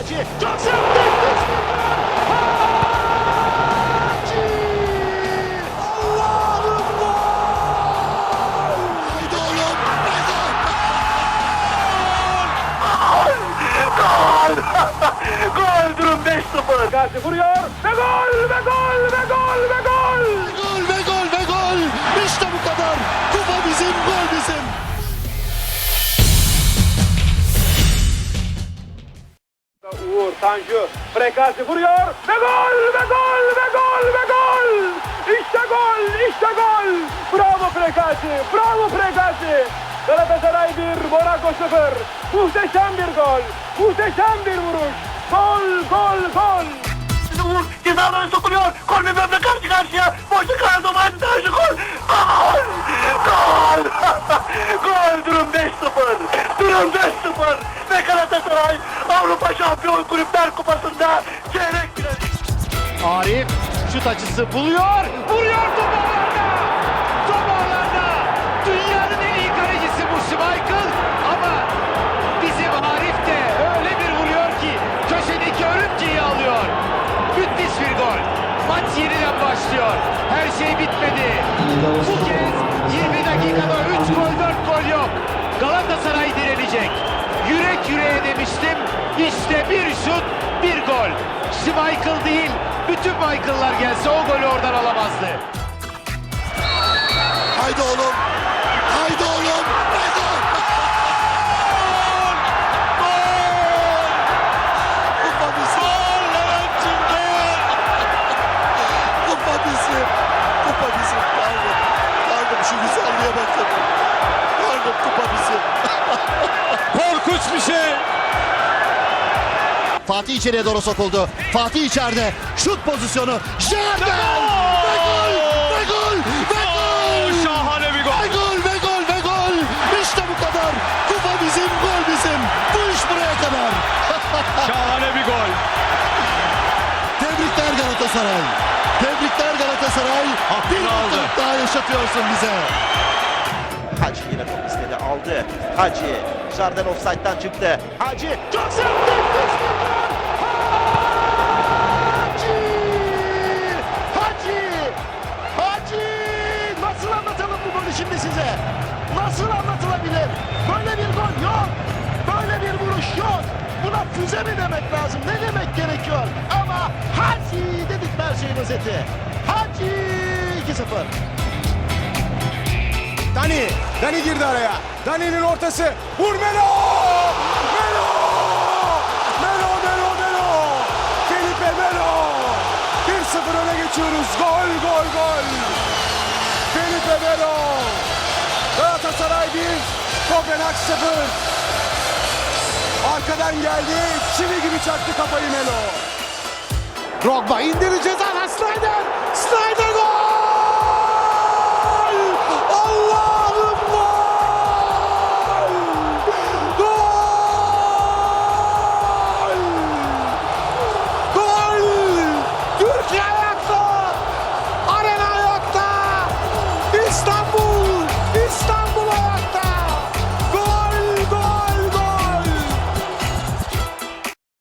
Hacı çok! Allah'ım gol! Haydi oğlum. Gol durum 5-0. Gazi vuruyor ve gol ve gol ve gol ve gol. Gol Tanju Frekazi vuruyor ve gol ve gol ve gol ve gol. İşte gol işte gol. Bravo Frekazi bravo Frekazi. Galatasaray 1 Monaco 0. Muhteşem bir gol. Muhteşem bir vuruş. Gol gol gol. Uğur cezalara sokuluyor. Gol ve böbre karşı karşıya. Kalan top hadi Tanju gol. Gol. Gol. gol durum 5-0. Durum 5-0. Ve Galatasaray Avrupa Şampiyon Kulüpler Kupası'nda çeyrek final. Arif şut açısı buluyor. Vuruyor top ağlarda. Top ağlarda. Dünyanın en iyi kalecisi bu Schmeichel. Ama bizim Arif de öyle bir vuruyor ki köşedeki örümceği alıyor. Müthiş bir gol. Maç yeniden başlıyor. Her şey bitmedi. Bu kez 20 dakikada 3 gol 4 gol yok. Galatasaray direnecek. Yüreğe demiştim. İşte bir şut, bir gol. Schmeichel değil, bütün Michael'lar gelse o golü oradan alamazdı. Haydi oğlum. Haydi oğlum. Haydi. Gol! Kupa bizim. Kupa bizim. Tanrım. Tanrım şu güzelliğe bakın. Bir şey. Fatih içeriye doğru sokuldu. Fatih içeride. Şut pozisyonu. Jardel! Ve gol! Ve gol! Ve gol! Şahane bir gol. Ve gol! Ve gol! Ve gol! İşte bu kadar. Kupa bizim, gol bizim. Bu iş buraya kadar. Şahane bir gol. Tebrikler Galatasaray. Tebrikler Galatasaray. Bir Hakkını aldı. mutluluk daha yaşatıyorsun bize. Hacı yine top istedi aldı. Hacı Jarden offside'dan çıktı. Hacı çok sevdi. Hacı! Hacı! Hacı! Nasıl anlatalım bu golü şimdi size? Nasıl anlatılabilir? Böyle bir gol yok. Böyle bir vuruş yok. Buna füze mi demek lazım? Ne demek gerekiyor? Ama Hacı dedik her şeyin özeti. Hacı 2-0. Dani. Dani girdi araya. Dani'nin ortası. Vur Melo! Melo! Melo, Melo, Melo! Felipe Melo! 1-0 öne geçiyoruz. Gol, gol, gol! Felipe Melo! Galatasaray 1, Kopenhag 0. Arkadan geldi. Çivi gibi çaktı kafayı Melo. Drogba indirdi ceza. Snyder! Snyder gol!